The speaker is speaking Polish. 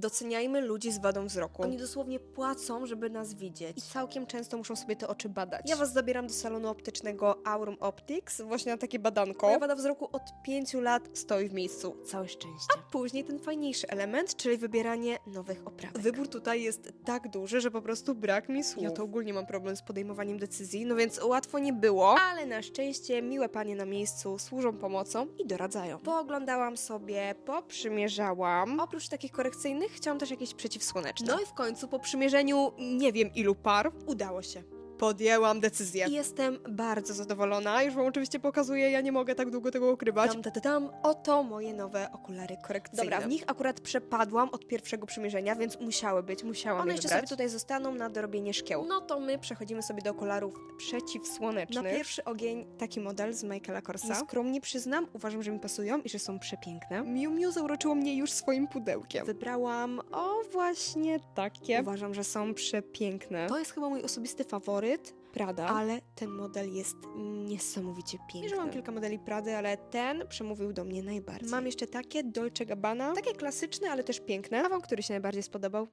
Doceniajmy ludzi z wadą wzroku. Oni dosłownie płacą, żeby nas widzieć. I całkiem często muszą sobie te oczy badać. Ja was zabieram do salonu optycznego Aurum Optics, właśnie na takie badanko. Moja wada wzroku od pięciu lat stoi w miejscu. Całe szczęście. A później ten fajniejszy element, czyli wybieranie nowych oprawek. Wybór tutaj jest tak duży, że po prostu brak mi słów. Ja to ogólnie mam problem z podejmowaniem decyzji, no więc łatwo nie było, ale na szczęście miłe panie na miejscu służą pomocą i doradzają. Pooglądałam sobie, poprzymierzałam. Oprócz takich korekcyjnych chciałam też jakieś przeciwsłoneczne. No i w końcu po przymierzeniu nie wiem ilu par udało się. Podjęłam decyzję. Jestem bardzo zadowolona. Już wam oczywiście pokazuję, ja nie mogę tak długo tego ukrywać. Tam, tam, tam. Oto moje nowe okulary korekcyjne. Dobra, w nich akurat przepadłam od pierwszego przymierzenia, więc musiały być, musiałam One je jeszcze wybrać. sobie tutaj zostaną na dorobienie szkieł. No to my przechodzimy sobie do okularów przeciwsłonecznych. Na pierwszy ogień taki model z Michaela Korsa. Skromnie przyznam, uważam, że mi pasują i że są przepiękne. Miu Miu zauroczyło mnie już swoim pudełkiem. Wybrałam, o właśnie takie. Uważam, że są przepiękne. To jest chyba mój osobisty faworyt. Prada, ale ten model jest niesamowicie piękny. Mierzyłam kilka modeli Prady, ale ten przemówił do mnie najbardziej. Mam jeszcze takie Dolce Gabbana, takie klasyczne, ale też piękne. A wam który się najbardziej spodobał?